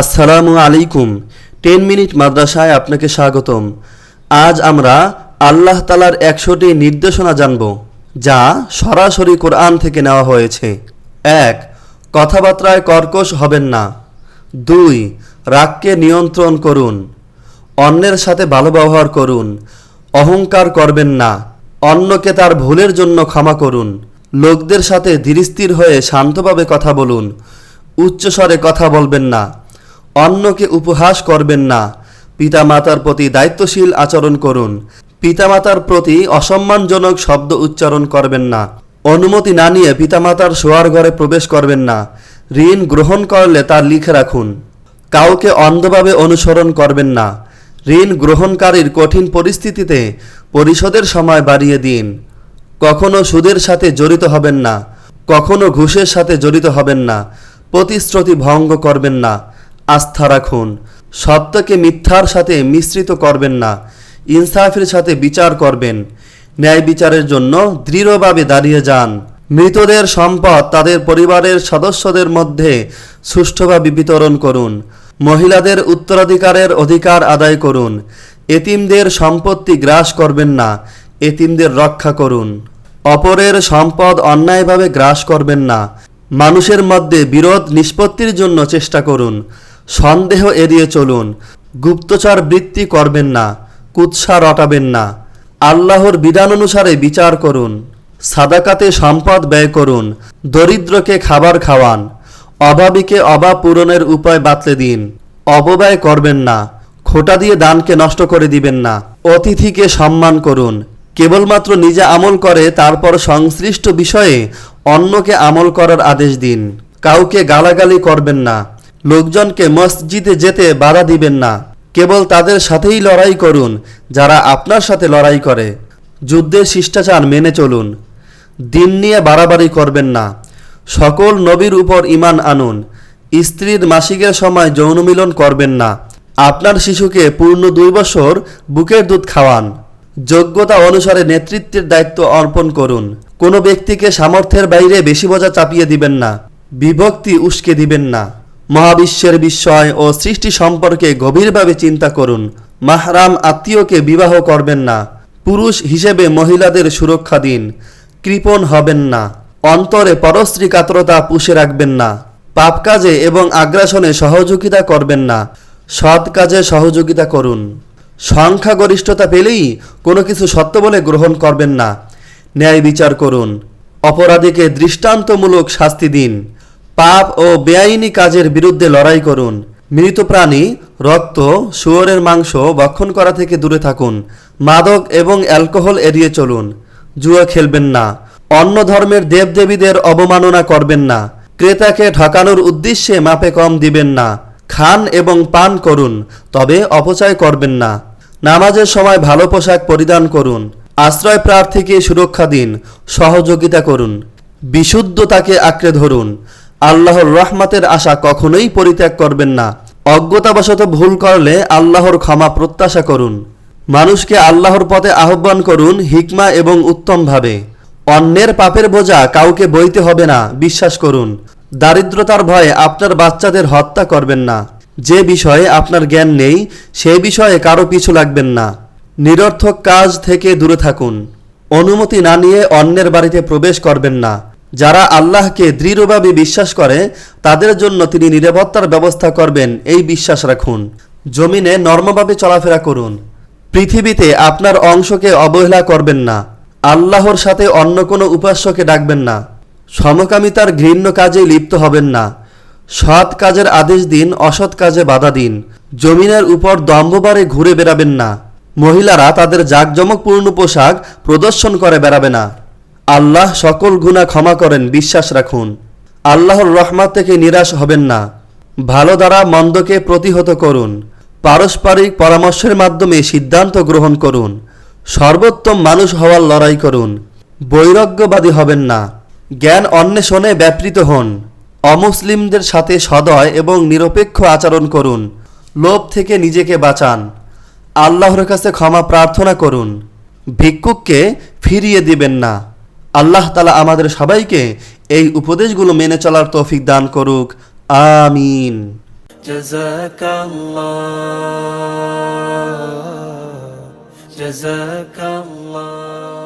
আসসালামু আলাইকুম। Ten minute মাদ্রাসায় আপনাকে স্বাগতম। আজ আমরা আল্লাহ তালার একশোটি নির্দেশনা জানব, যা সরাসরি কোরআন থেকে নেওয়া হয়েছে। এক, কথাবার্তায় কর্কশ হবেন না। দুই, রাগকে নিয়ন্ত্রণ করুন। অন্যের সাথে ভালো ব্যবহার করুন। অহংকার করবেন না। অন্যকে তার ভুলের জন্য ক্ষমা করুন। লোকদের সাথে ধীরস্থির হয়ে শান্তভাবে কথা বলুন। উচ্চস্বরে কথা বলবেন না। অন্যকে উপহাস করবেন না। পিতামাতার প্রতি দায়িত্বশীল আচরণ করুন। পিতামাতার প্রতি অসম্মানজনক শব্দ উচ্চারণ করবেন না। অনুমতি না নিয়ে পিতামাতার শোয়ার ঘরে প্রবেশ করবেন না। ঋণ গ্রহণ করলে তার লিখে রাখুন। কাউকে অন্ধভাবে অনুসরণ করবেন না। ঋণ গ্রহণকারীর কঠিন পরিস্থিতিতে পরিশোধের সময় বাড়িয়ে দিন। কখনো সুদের সাথে জড়িত হবেন না। কখনো ঘুষের সাথে জড়িত হবেন না। প্রতিশ্রুতি ভঙ্গ করবেন না। আস্থা রাখুন। সত্যকে মিথ্যার সাথে মিশ্রিত করবেন না। ইনসাফের সাথে বিচার করবেন। ন্যায় বিচারের জন্য দৃঢ়ভাবে দাঁড়িয়ে যান। মৃতদের সম্পদ তাদের পরিবারের সদস্যদের মধ্যে সুষ্ঠুভাবে বিতরণ করুন। মহিলাদের উত্তরাধিকারের অধিকার আদায় করুন। এতিমদের সম্পত্তি গ্রাস করবেন না। এতিমদের রক্ষা করুন। অপরের সম্পদ অন্যায়ভাবে গ্রাস করবেন না। মানুষের মধ্যে বিরোধ নিষ্পত্তির জন্য চেষ্টা করুন। সন্দেহ এড়িয়ে চলুন। গুপ্তচর বৃত্তি করবেন না, কুৎসা রটাবেন না। আল্লাহর বিধান অনুসারে বিচার করুন। সাদাকাতে সম্পদ ব্যয় করুন। দরিদ্রকে খাবার খাওয়ান। অভাবীকে অভাব পূরণের উপায় বাতলে দিন। অপব্যয় করবেন না। খোটা দিয়ে দানকে নষ্ট করে দিবেন না। অতিথিকে সম্মান করুন। কেবলমাত্র নিজে আমল করে, তারপর সংশ্লিষ্ট বিষয়ে অন্যকে আমল করার আদেশ দিন। কাউকে গালাগালি করবেন না। লোকজনকে মসজিদে যেতে বাধা দিবেন না। কেবল তাদের সাথেই লড়াই করুন, যারা আপনার সাথে লড়াই করে। যুদ্ধের শিষ্টাচার মেনে চলুন। দিন নিয়ে বাড়াবাড়ি করবেন না। সকল নবীর উপর ইমান আনুন। স্ত্রীর মাসিকের সময় যৌন মিলন করবেন না। আপনার শিশুকে পূর্ণ দুই বছর বুকের দুধ খাওয়ান। যোগ্যতা অনুসারে নেতৃত্বের দায়িত্ব অর্পণ করুন। কোনো ব্যক্তিকে সামর্থ্যের বাইরে বেশি বোঝা চাপিয়ে দিবেন না। বিভক্তি উস্কে দিবেন না। মহাবিশ্বের বিস্ময় ও সৃষ্টি সম্পর্কে গভীরভাবে চিন্তা করুন। মাহরাম আত্মীয়কে বিবাহ করবেন না। পুরুষ হিসেবে মহিলাদের সুরক্ষা দিন। কৃপণ হবেন না। অন্তরে পরশ্রী কাতরতা পুষে রাখবেন না। পাপ কাজে এবং আগ্রাসনে সহযোগিতা করবেন না। সৎ কাজে সহযোগিতা করুন। সংখ্যাগরিষ্ঠতা পেলেই কোনো কিছু সত্য বলে গ্রহণ করবেন না। ন্যায় বিচার করুন। অপরাধীকে দৃষ্টান্তমূলক শাস্তি দিন। পাপ ও বেআইনি কাজের বিরুদ্ধে লড়াই করুন। মৃত প্রাণী, রক্ত, শুয়োরের মাংস ভক্ষণ করা থেকে দূরে থাকুন। মাদক এবং অ্যালকোহল এড়িয়ে চলুন। জুয়া খেলবেন না। অন্য ধর্মের দেবদেবীদের অবমাননা করবেন না। ক্রেতাকে ঠকানোর উদ্দেশ্যে মাপে কম দিবেন না। খান এবং পান করুন, তবে অপচয় করবেন না। নামাজের সময় ভালো পোশাক পরিধান করুন। আশ্রয় প্রার্থীকে সুরক্ষা দিন। সহযোগিতা করুন। বিশুদ্ধতাকে আঁকড়ে ধরুন। আল্লাহর রহমাতের আশা কখনোই পরিত্যাগ করবেন না। অজ্ঞতাবশত ভুল করলে আল্লাহর ক্ষমা প্রত্যাশা করুন। মানুষকে আল্লাহর পথে আহ্বান করুন হিকমা এবং উত্তমভাবে। অন্যের পাপের বোঝা কাউকে বইতে হবে না, বিশ্বাস করুন। দারিদ্রতার ভয়ে আপনার বাচ্চাদের হত্যা করবেন না। যে বিষয়ে আপনার জ্ঞান নেই, সে বিষয়ে কারও পিছু লাগবেন না। নিরর্থক কাজ থেকে দূরে থাকুন। অনুমতি না নিয়ে অন্যের বাড়িতে প্রবেশ করবেন না। যারা আল্লাহকে দৃঢ়ভাবে বিশ্বাস করে, তাদের জন্য তিনি নিরাপত্তার ব্যবস্থা করবেন, এই বিশ্বাস রাখুন। জমিনে নর্মভাবে চলাফেরা করুন। পৃথিবীতে আপনার অংশকে অবহেলা করবেন না। আল্লাহর সাথে অন্য কোনো উপাস্যকে ডাকবেন না। সমকামিতার ঘৃণ্য কাজে লিপ্ত হবেন না। সৎ কাজের আদেশ দিন, অসৎ কাজে বাধা দিন। জমিনের উপর দম্ভবারে ঘুরে বেড়াবেন না। মহিলারা তাদের জাঁকজমকপূর্ণ পোশাক প্রদর্শন করে বেড়াবে না। আল্লাহ সকল গুণা ক্ষমা করেন, বিশ্বাস রাখুন। আল্লাহর রহমত থেকে নিরাশ হবেন না। ভালো দ্বারা মন্দকে প্রতিহত করুন। পারস্পরিক পরামর্শের মাধ্যমে সিদ্ধান্ত গ্রহণ করুন। সর্বোত্তম মানুষ হওয়ার লড়াই করুন। বৈরাগ্যবাদী হবেন না। জ্ঞান অন্বেষণে ব্যাপৃত হন। অমুসলিমদের সাথে সদয় এবং নিরপেক্ষ আচরণ করুন। লোভ থেকে নিজেকে বাঁচান। আল্লাহর কাছে ক্ষমা প্রার্থনা করুন। ভিক্ষুককে ফিরিয়ে দিবেন না। আল্লাহ তালা আমাদের সবাইকে এই উপদেশগুলো মেনে চলার তৌফিক দান করুক। আমিন। جزاك الله